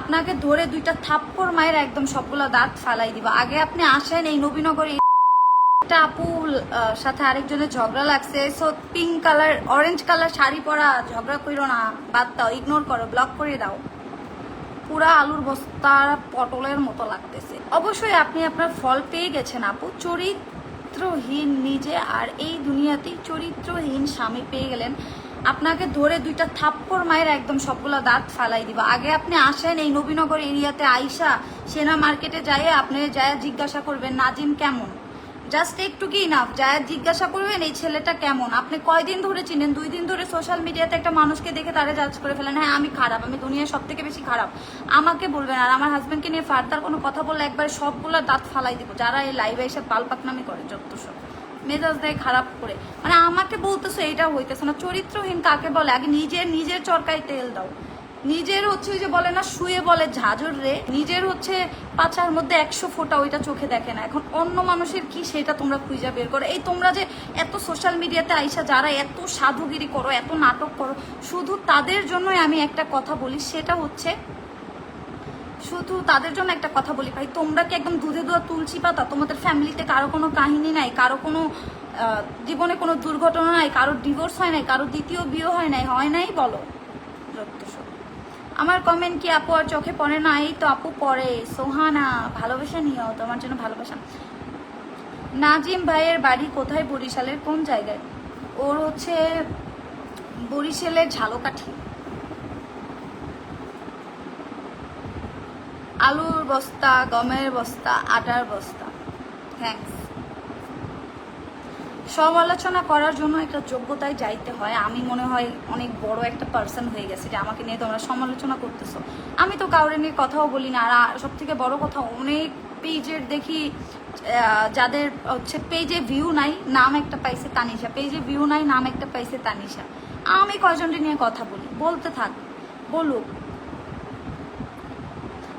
আপনাকে ধরে দুইটা থাপ্পড় মায়ের একদম সবগুলো দাঁত ফালাই দিব। আগে আপনি আসেন এই নবীনগরে, একটা আপু সাথে আরেকজনের ঝগড়া লাগছে। So pink colour orange colour sari পরা ঝগড়া করো না, বাদ দাও ইগনোর করো ব্লক করে দাও। পুরা আলুর বস্তা পটলের মতো লাগতেছে। অবশ্যই আপনি আপনার ফল পেয়ে গেছেন আপু। চরিত্রহীন নিজে আর এই দুনিয়াতেই চরিত্রহীন স্বামী পেয়ে গেলেন। আপনাকে ধরে দুইটা থাপ্পড় মায়ের একদম সবগুলো দাঁত ফালাই দিব। আগে আপনি আসেন এই নবীনগর এরিয়াতে আইসা সেনা মার্কেটে যাই আপনি যায় জিজ্ঞাসা করবেন, নাজিম কেমন? জাস্ট একটু কি না যায় জিজ্ঞাসা করবেন, এই ছেলেটা কেমন? আপনি কয়দিন ধরে চিনেন? দুই দিন ধরে সোশ্যাল মিডিয়াতে একটা মানুষকে দেখে তারা জাজ করে ফেলেন হ্যাঁ আমি খারাপ, আমি দুনিয়ার সব থেকে বেশি খারাপ। আমাকে বলবেন, আর আমার হাজব্যান্ডকে নিয়ে ফার্দার কোনো কথা বললে একবার সবগুলো দাঁত ফালাই দিব, যারা এই লাইভে এসে পালপাকনামি করে, যত সব। মেজাজ দেয় খারাপ করে। মানে আমাকে বলতেছো এইটা হইতেছে না। চরিত্রহীন কাকে বলে? আগে নিজের নিজের চরকায় তেল দাও। নিজের হচ্ছে ওই যে বলে না, শুয়ে বলে ঝাঁঝর রে। নিজের হচ্ছে পাচার মধ্যে একশো ফোঁটা ওইটা চোখে দেখে না। এখন অন্য মানুষের কি সেটা তোমরা খুঁজে বের করো? এই তোমরা যে এত সোশ্যাল মিডিয়াতে আইসা যারা এত সাধুগিরি করো, এত নাটক করো, শুধু তাদের জন্যই আমি একটা কথা বলি, সেটা হচ্ছে শুধু তাদের জন্য একটা কথা বলি ভাই, তোমরা কি একদম দুধে দুধ তুলসী পাতা তোমাদের ফ্যামিলিতে কারও কোনো কাহিনী নাই, কারও কোনো জীবনে কোনো দুর্ঘটনা নাই, কারও ডিভোর্স হয় নাই, কারও দ্বিতীয় বিয়ে হয় নাই হয় নাই বলো। আমার কমেন্ট কি আপু আর চোখে পড়ে? না, এই তো আপু পড়ে। সোহানা, ভালোবাসা নিও, তোমার জন্য ভালোবাসা। নাজিম ভাইয়ের বাড়ি কোথায়? বরিশালের কোন জায়গায়? ওর হচ্ছে বরিশালের ঝালকাঠি। আলুর বস্তা, গমের বস্তা, আটার বস্তা। থ্যাঙ্কস সমালোচনা করার জন্য একটা যোগ্যতায় যাইতে হয়। আমি মনে হয় অনেক বড় একটা পার্সন হয়ে গেছে যে আমাকে নিয়ে তোমরা সমালোচনা করতেছো। আমি তো কাউরে নিয়ে কথাও বলি না। আর সব থেকে বড় কথা, অনেক পেজের দেখি যাদের হচ্ছে পেজে ভিউ নাই, নাম একটা পাইছে তানিশা। পেজে ভিউ নাই, নাম একটা পাইছে তানিশা। আমি কয়জনকে নিয়ে কথা বলি? বলতে থাক। বলুক।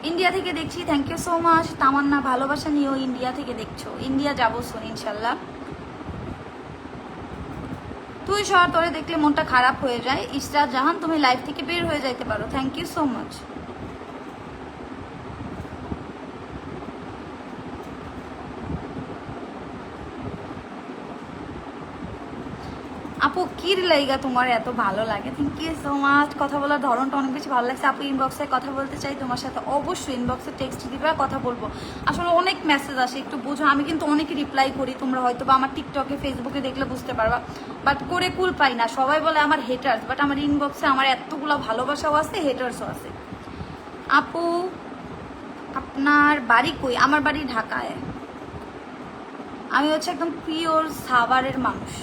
ইন্ডিয়া থেকে দেখছি thank you so much Tamanna, ভালোবাসা নিয়েও ইন্ডিয়া থেকে দেখছ। ইন্ডিয়া যাব শোন ইনশাল্লাহ। তুই শহর তোরে দেখলে মনটা খারাপ হয়ে যায়। ইসরাত জাহান, তুমি লাইফ থেকে বের হয়ে যাইতে পারো। থ্যাংক ইউ সো মাচ আপু কির লাইগা তোমার? এত ভালো লাগে। থ্যাংক ইউ সো মাচ কথা বলার ধরনটা অনেক বেশি ভালো লাগছে। আপু ইনবক্সে কথা বলতে চাই, তোমার সাথে অবশ্যই ইনবক্সে টেক্সট দিবে কথা বলব। আসলে অনেক মেসেজ আসে, একটু বুঝো। আমি কিন্তু অনেক রিপ্লাই করি, তোমরা হয়তো বা আমার টিকটকে ফেসবুকে দেখলে বুঝতে পারবা। বাট করে কুল পাই না। সবাই বলে আমার হেটার্স বাট আমার ইনবক্সে আমার এতগুলো ভালোবাসাও আছে হেটার্সও আছে। আপু, আপনার বাড়ি কই? আমার বাড়ি ঢাকায়। আমি হচ্ছে একদম পিওর সাভারের মানুষ।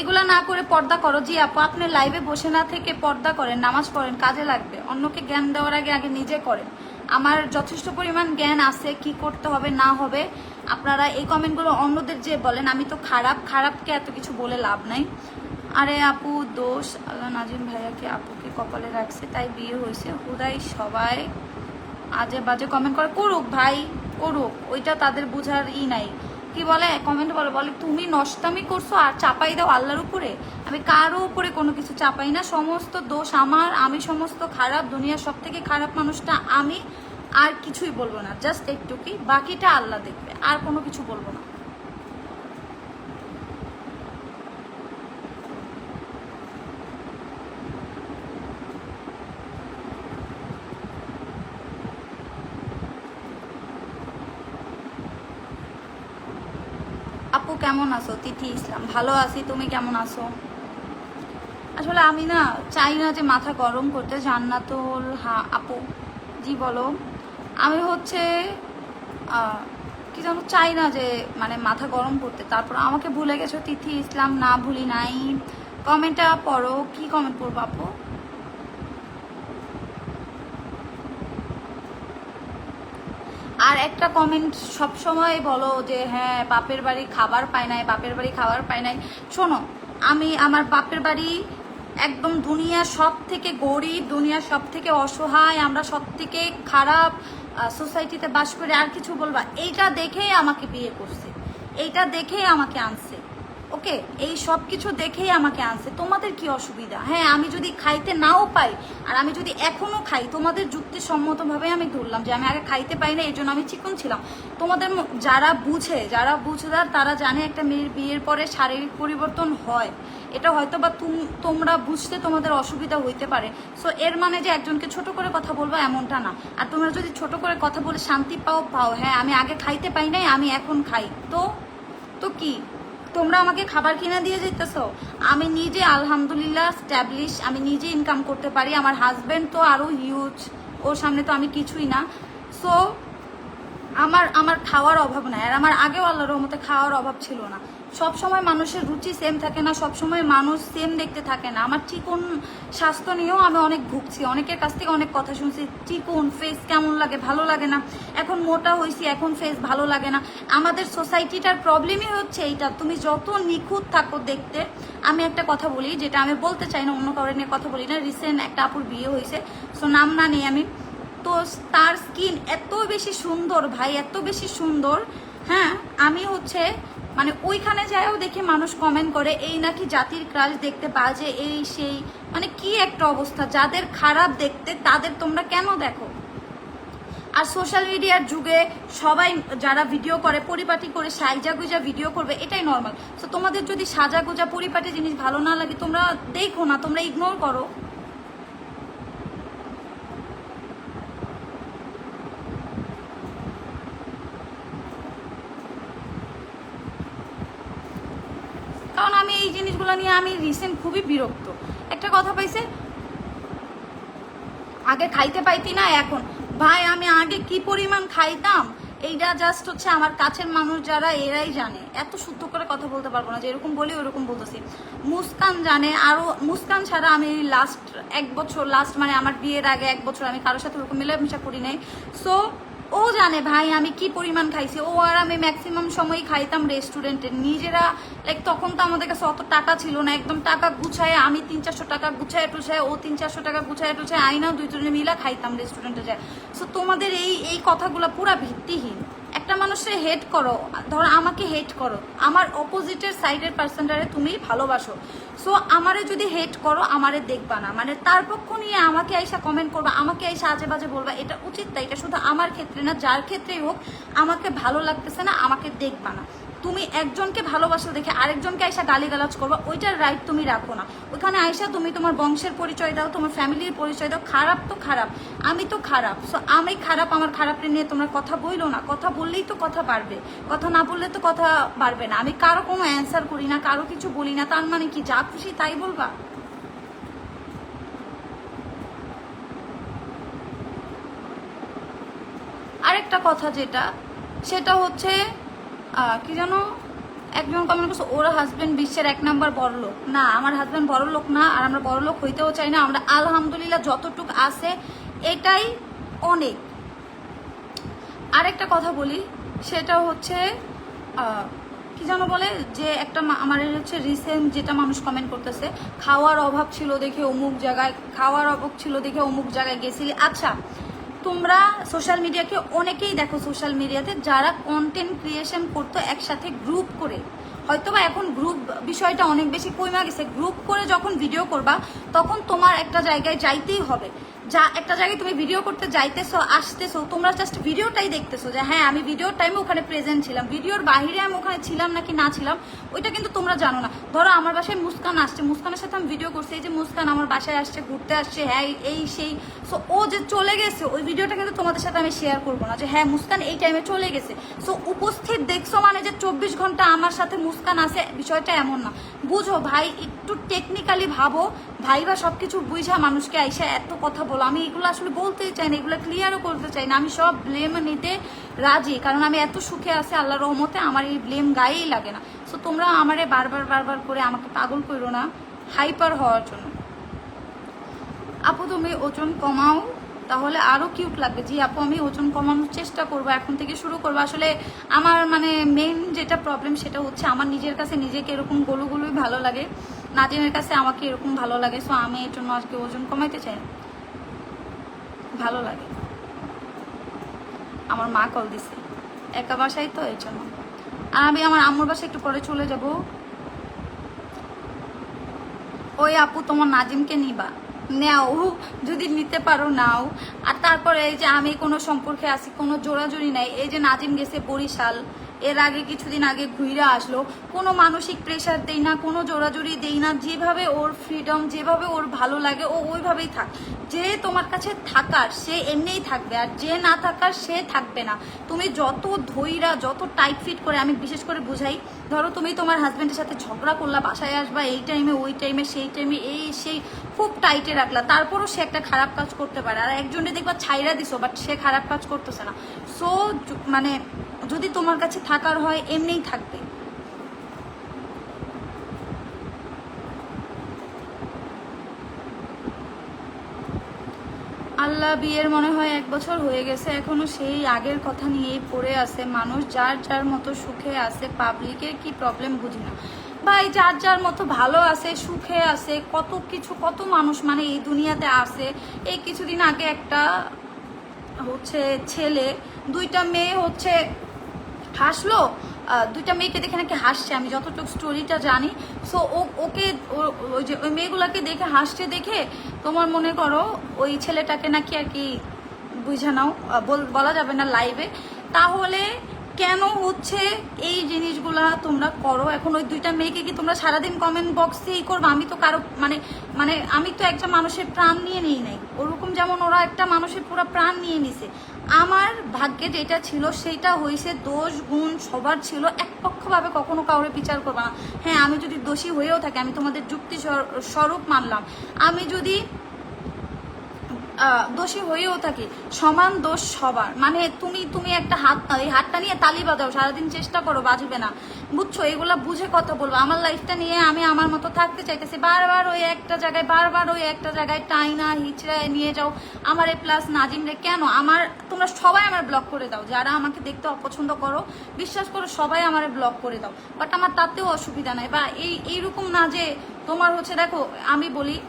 এগুলা না করে পর্দা করো। জি আপু, আপনি লাইভে বসে না থেকে পর্দা করেন, নামাজ পড়েন, কাজে লাগবে। অন্যকে জ্ঞান দেওয়ার আগে আগে নিজে করেন। আমার যথেষ্ট পরিমাণ জ্ঞান আছে কি করতে হবে, না হবে। আপনারা এই কমেন্টগুলো অন্যদের যে বলেন, আমি তো খারাপ, খারাপকে এত কিছু বলে লাভ নাই। আরে আপু, দোষ। আল্লাহ নাজিম ভাইয়াকে আপুকে কপালে রাখছে, তাই বিয়ে হয়েছে। হুদাই সবাই। আজে বাজে কমেন্ট করে, করুক ভাই, করুক। ওইটা তাদের বুঝার ই নাই। কি বলে? কমেন্ট বলে বলে, তুমি নষ্টামি করছ আর চাপাই দাও আল্লাহর উপরে। আমি কারও উপরে কোনো কিছু চাপাই না। সমস্ত দোষ আমার, আমি সমস্ত খারাপ, দুনিয়ার সব থেকে খারাপ মানুষটা আমি। আর কিছুই বলব না জাস্ট একটু কি বাকিটা আল্লাহ দেখবে, আর কোনো কিছু বলব না আপু কেমন আছো? তিথি ইসলাম, ভালো আছি, তুমি কেমন আছো? আসলে আমি না চাই না যে মাথা গরম করতে, জান্নাতুল হা, আপু, জি বলো। আমি হচ্ছে কি যেন চাই না যে মানে মাথা গরম করতে। তারপর আমাকে ভুলে গেছো, তিথি ইসলাম, না ভুলি নাই। কমেন্টটা পড়ো, কি কমেন্ট পড়ব আপু? আর একটা কমেন্ট সব সময় বলো যে হ্যাঁ বাপের বাড়ি খাবার পায় নাই, বাপের বাড়ি খাবার পায় নাই। শোনো, আমি আমার বাপের বাড়ি একদম দুনিয়া সব থেকে গরিব, দুনিয়ার সব থেকে অসহায়, আমরা সব থেকে খারাপ সোসাইটিতে বাস করে। আর কিছু বলবা, এইটা দেখেই আমাকে বিয়ে করছে। এইটা দেখেই আমাকে আনছে। ওকে এই সব কিছু দেখেই আমাকে আনছে। তোমাদের কি অসুবিধা? হ্যাঁ আমি যদি খাইতে নাও পাই, আর আমি যদি এখনও খাই, তোমাদের যুক্তিসম্মতভাবে আমি ধরলাম যে আমি আগে খাইতে পাই না এই জন্য আমি চিকন ছিলাম। তোমাদের যারা বুঝে যারা বুঝে বুঝদার, তারা জানে একটা মেয়ের বিয়ের পরে শারীরিক পরিবর্তন হয়। এটা হয়তো বা তুম- তোমরা বুঝতে তোমাদের অসুবিধা হইতে পারে। সো এর মানে যে একজনকে ছোট করে কথা বলব এমনটা না। আর তোমরা যদি ছোট করে কথা বলে শান্তি পাও পাও। হ্যাঁ আমি আগে খাইতে পাই নাই, আমি এখন খাই। তো? তো কি? তোমরা আমাকে খাবার কিনে দিয়ে যেতেছো? আমি নিজে আলহামদুলিল্লাহ স্ট্যাবলিশ আমি নিজে ইনকাম করতে পারি। আমার হাজব্যান্ড তো আরও হিউজ ওর সামনে তো আমি কিছুই না। সো আমার আমার খাওয়ার অভাব নাই। আর আমার আগেও আল্লাহর রহমতে খাওয়ার অভাব ছিল না। সব সময় মানুষের রুচি সেম থাকে না, সব সময় মানুষ সেম দেখতে থাকে না। আমার চিকন স্বাস্থ্য নিয়েও আমি অনেক ভুগছি। অনেকের কাছ থেকে অনেক কথা শুনছি, চিকন ফেস কেমন লাগে? ভালো লাগে না। এখন মোটা হয়েছি এখন ফেস ভালো লাগে না। আমাদের সোসাইটিটার প্রবলেমই হচ্ছে এইটা। তুমি যত নিখুঁত থাকো দেখতে, আমি একটা কথা বলি, যেটা আমি বলতে চাই না, অন্য কারণে কথা বলি না। রিসেন্ট একটা আপুর বিয়ে হয়েছে সো নাম না নেই আমি। তো তার স্কিন এত বেশি সুন্দর ভাই, এত বেশি সুন্দর হ্যাঁ? আমি হচ্ছে মানে ওইখানে যায়ও দেখি মানুষ কমেন্ট করে, এই নাকি জাতির ক্রাশ দেখতে যে এই সেই। মানে কি একটা অবস্থা, যাদের খারাপ দেখতে, তাদের তোমরা কেন দেখো? আর সোশ্যাল মিডিয়ার যুগে সবাই যারা ভিডিও করে, পরিপাটি করে সাইজা গুজা ভিডিও করবে, এটাই নর্মাল তো তোমাদের যদি সাজা গুজা পরিপাটি জিনিস ভালো না লাগে, তোমরা দেখো না, তোমরা ইগনোর করো কারণ আমি এই জিনিসগুলো নিয়ে আমি রিসেন্ট খুবই বিরক্ত। একটা কথা পাইছে? আগে খাইতে পাইতি না, এখন। ভাই, আমি আগে কি পরিমাণ খাইতাম? এইটা জাস্ট হচ্ছে আমার কাছের মানুষ যারা, এরাই জানে। এত শুদ্ধ করে কথা বলতে পারব না যে এরকম বলি ওরকম বলতেছি। মুস্কান জানে আরও মুস্কান ছাড়া আমি লাস্ট এক বছর লাস্ট মানে আমার বিয়ের আগে এক বছর আমি কারোর সাথে ওরকম মেলামেশা করি নাই। সো ও জানে, ভাই, আমি কি পরিমাণ খাইছি? ও আর আমি ম্যাক্সিমাম সময় খাইতাম রেস্টুরেন্টে নিজেরা লাইক তখন তো আমাদের কাছে অত টাকা ছিল না। একদম টাকা গুছায়, আমি তিন চারশো টাকা গুছায় টুছায়, ও তিন চারশো টাকা গুছায় টুছায় আইনাও দুই জনে মিলা খাইতাম রেস্টুরেন্টে যায়। সো তোমাদের এই এই কথাগুলো পুরা ভিত্তিহীন। একটা মানুষের হেট করো, ধরো আমাকে হেট করো, আমার অপোজিটের সাইডের পার্সনটারে তুমি ভালোবাসো। সো আমারে যদি হেট করো, আমারে দেখবা না। মানে তার পক্ষ নিয়ে আমাকে আইসা কমেন্ট করবা, আমাকে আইসা আজে বাজে বলবা, এটা উচিত তাই এটা শুধু আমার ক্ষেত্রে না, যার ক্ষেত্রেই হোক, আমাকে ভালো লাগতেছে না, আমাকে দেখবা না। তুমি একজনকে ভালোবাসা দেখে আরেকজনকে আইসা গালিগালাজ করবা, ওইটার রাইট তুমি রাখো না। ওইখানে আইসা তুমি তোমার বংশের পরিচয় দাও, তোমার ফ্যামিলির পরিচয় দাও, খারাপ তো খারাপ, আমি তো খারাপ। সো আমি খারাপ, আমার খারাপটা নিয়ে তোমরা কথা বইলো না, কথা বললেই তো কথা বাড়বে, কথা না বললে তো কথা বাড়বে না। আমি কারও কোনো অ্যান্সার করি না, কারও কিছু বলি না, তার মানে কি? যা খুশি তাই বলবা? আরেকটা কথা যেটা, সেটা হচ্ছে কি যেন একজন কমেন্ট করছে, ওর হাজবেন্ড বিশ্বের এক নাম্বার বড়লোক না, আমার হাজবেন্ড বড়লোক না, আর আমরা বড়লোক হইতেও চাই না। আমরা আলহামদুলিল্লাহ যতটুক আছে, এটাই অনেক। আরেকটা কথা বলি, সেটা হচ্ছে কি যেন বলে? যে একটা আমার হচ্ছে রিসেন্ট যেটা মানুষ কমেন্ট করতেছে, খাওয়ার অভাব ছিল দেখে অমুক জায়গায়, খাওয়ার অভাব ছিল দেখে অমুক জায়গায় গেছিলি। আচ্ছা তোমরা সোশ্যাল মিডিয়াকে অনেকেই দেখো সোশ্যাল মিডিয়াতে যারা কন্টেন্ট ক্রিয়েশন করতো একসাথে গ্রুপ করে। হয়তোবা এখন গ্রুপ বিষয়টা অনেক বেশি কমে গেছে। গ্রুপ করে যখন ভিডিও করবা, তখন তোমার একটা জায়গায় যাইতেই হবে। যা, একটা জায়গায় তুমি ভিডিও করতে যাইতেছো, আসতেছো, তোমরা জাস্ট ভিডিওটাই দেখতেছো যে হ্যাঁ আমি ভিডিওর টাইমে ওখানে প্রেজেন্ট ছিলাম। ভিডিওর বাইরে আমি ওখানে ছিলাম নাকি না ছিলাম, ওইটা কিন্তু তোমরা জানো না। ধরো, আমার বাসায় মুস্কান আসছে, মুস্কানের সাথে আমি ভিডিও করছি, এই যে মুস্কান আমার বাসায় আসছে, ঘুরতে আসছে হ্যাঁ এই- সেই। সো ও যে চলে গেছে, ওই ভিডিওটা কিন্তু তোমাদের সাথে আমি শেয়ার করব না যে হ্যাঁ মুস্কান এই টাইমে চলে গেছে। সো উপস্থিত দেখছ মানে যে, চব্বিশ ঘণ্টা আমার সাথে মুস্কান আছে, বিষয়টা এমন না। বুঝো, ভাই, একটু টেকনিক্যালি ভাবো ভাই বা সবকিছু বুঝা মানুষকে আইসা এত কথা আমি এগুলো আসলে বলতেই চাই না, এগুলো ক্লিয়ারও করতে চাই না। আমি সব ব্লেম নিতে রাজি, কারণ আমি এত সুখে আছি আল্লাহ রহমতে, আমার এই ব্লেম গায়েই লাগে না। সো তোমরা আমারে বারবার বারবার করে আমাকে পাগল করো না হাইপার হওয়ার জন্য। আপু, তুমি ওজন কমাও, তাহলে আরও কিউট লাগবে। জি আপু, আমি ওজন কমানোর চেষ্টা করব, এখন থেকে শুরু করব। আসলে আমার মানে মেন যেটা প্রবলেম সেটা হচ্ছে আমার নিজের কাছে নিজেকে এরকম গোলু গোলুই ভালো লাগে। নাজিমের কাছে আমাকে এরকম ভালো লাগে সো আমি এর জন্য আজকে ওজন কমাইতে চাই ভালো লাগে। আমার মা কল দিছে, একা বাসায় তো এই জন্য। আর আমি আমার আম্মুর বাসায় একটু পরে চলে যাব। ওই আপু তোমার নাজিমকে নিবা। নেও, যদি নিতে পারো নাও। আর তারপরে এই যে আমি কোনো সম্পর্কে আছি, কোনো জোড়াজুড়ি নাই। এই যে নাজিম গেছে বরিশাল এর আগে কিছুদিন আগে ঘুরে আসলো। কোনো মানসিক প্রেশার দেই না, কোনো জোড়াজুড়ি দেই না। যেভাবে ওর ফ্রিডম যেভাবে ওর ভালো লাগে, ও ওইভাবেই থাক। যে তোমার কাছে থাকার, সে এমনিই থাকবে। আর যে না থাকার, সে থাকবে না। তুমি যত ধৈরা, যত টাইট ফিট করে, আমি বিশেষ করে বুঝাই, ধরো তুমি তোমার হাজব্যান্ডের সাথে ঝগড়া করলা, বাসায় আসবা, এই টাইমে ওই টাইমে সেই টাইমে এই, সেই, খুব টাইটে রাখলা। তারপরও সে একটা খারাপ কাজ করতে পারে। আর একজনে দেখবা ছাইরা দিছো বাট সে খারাপ কাজ করতেছে না। সো মানে যদি তোমার কাছে থাকার হয়, এমনিই থাকবে। আল্লাহ বিয়ের মনে হয় এক বছর হয়ে গেছে, এখনও সেই আগের কথা নিয়েই পড়ে আছে মানুষ। যার যার মতো সুখে আছে, পাবলিকের কি প্রবলেম বুঝি না। ভাই, যার যার মতো ভালো আছে, সুখে আছে, কত কিছু, কত মানুষ মানে এই দুনিয়াতে আছে। এই কিছুদিন আগে একটা হচ্ছে ছেলে, দুইটা মেয়ে হচ্ছে হাসলো দুইটা মেয়েকে দেখে নাকি হাসছে, আমি যতটুকু স্টোরিটা জানি। সো ও, ওকে ওই যে, ওই মেয়েগুলোকে দেখে, হাসছে দেখে তোমার মনে করো ওই ছেলেটাকে নাকি আর কি বুঝে নাও বলা যাবে না লাইভে তাহলে কেন হচ্ছে এই জিনিসগুলা তোমরা করো? এখন ওই দুইটা মেয়েকে কি তোমরা সারাদিন কমেন্ট বক্সেই করব? আমি তো কারও মানে মানে আমি তো একটা মানুষের প্রাণ নিয়ে নিই নাই। ওরকম যেমন ওরা একটা মানুষের পুরো প্রাণ নিয়ে নিছে। আমার ভাগ্যে যেটা ছিল সেইটা হয়েছে দোষ গুণ সবার ছিল। একপক্ষভাবে কখনো কাউরে বিচার করবে না। হ্যাঁ আমি যদি দোষী হয়েও থাকি, আমি তোমাদের যুক্তি স্বরূপ মানলাম। আমি যদি দোষী হয়েও থাকি। সমান দোষ সবার। মানে তুমি তুমি একটা হাত এই হাতটা নিয়ে তালি বাজাও, সারাদিন চেষ্টা করো, বাজবে না। বুঝছ? এগুলা বুঝে কথা বলব। আমার লাইফটা নিয়ে আমি আমার মতো থাকতে চাইতেছি। বারবার ওই একটা জায়গায়, বারবার ওই একটা জায়গায় টাইনা হিচড়ায় নিয়ে যাও। আমার এ প্লাস নাজিম রে কেন? আমার, তোমরা সবাই আমার ব্লক করে দাও। যারা আমাকে দেখতে অপছন্দ করো, বিশ্বাস করো, সবাই আমার ব্লক করে দাও। বাট আমার তাতেও অসুবিধা নাই। বা এই, এইরকম না যে তোমার হচ্ছে, দেখো, আমি বলি,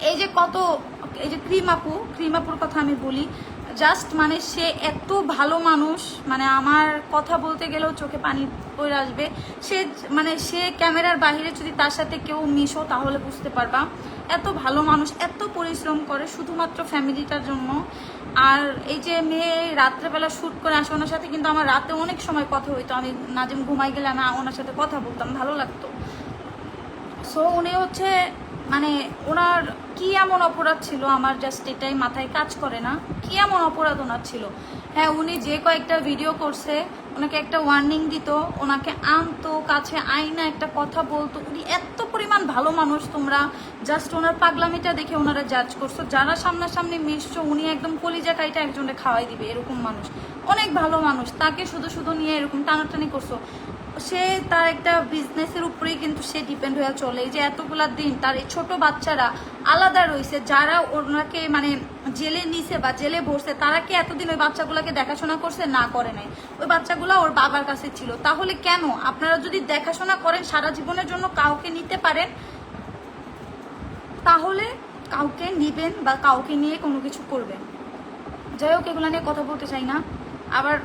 এই যে কত এই যে ক্রিম আপু ক্রিম আপুর কথা আমি বলি জাস্ট মানে সে এত ভালো মানুষ মানে আমার কথা বলতে গেলেও চোখে পানি পড়ে আসবে। সে মানে সে ক্যামেরার বাইরে যদি তার সাথে কেউ মিশো, তাহলে বুঝতে পারবা। এত ভালো মানুষ, এত পরিশ্রম করে শুধুমাত্র ফ্যামিলিটার জন্য। আর এই যে মেয়ে রাত্রেবেলা শ্যুট করে আসে ওনার সাথে, কিন্তু আমার রাতে অনেক সময় কথা হইতো। আমি নাজিম ঘুমাই গেলে আমি ওনার সাথে কথা বলতাম, ভালো লাগতো। সো উনি হচ্ছে মানে ওনার কি এমন অপরাধ ছিল আমার জাস্ট এটাই মাথায় কাজ করে না। কি এমন অপরাধ ওনার ছিল? হ্যাঁ উনি যে কয়েকটা ভিডিও করছে, ওনাকে একটা ওয়ার্নিং দিত, ওনাকে আনতো, কাছে আইনা একটা কথা বলতো। উনি এত পরিমাণ ভালো মানুষ তোমরা জাস্ট ওনার পাগলামিটা দেখে ওনারা জাজ করছ। যারা সামনাসামনি মিশছো, উনি একদম কলিজা কাইটা একজনে খাওয়াই দিবে এরকম মানুষ। অনেক ভালো মানুষ, তাকে শুধু শুধু নিয়ে এরকম টানাটানি করছ। সে তার একটা বিজনেসের উপরেই কিন্তু সে ডিপেন্ড হয়ে চলে। যে এতগুলা দিন তার এই ছোট বাচ্চারা আলাদা রয়েছে, যারা ওনাকে মানে জেলে নিছে বা জেলে বসছে তারা কি এতদিন ওই বাচ্চাগুলোকে দেখাশোনা করছে? না, করে নাই। ওই বাচ্চাগুলো ওর বাবার কাছে ছিল। তাহলে কেন? আপনারা যদি দেখাশোনা করেন, সারা জীবনের জন্য কাউকে নিতে পারেন, তাহলে কাউকে নিবেন বা কাউকে নিয়ে কোনো কিছু করবেন। যাই হোক, এগুলো নিয়ে কথা বলতে চাই না। আবার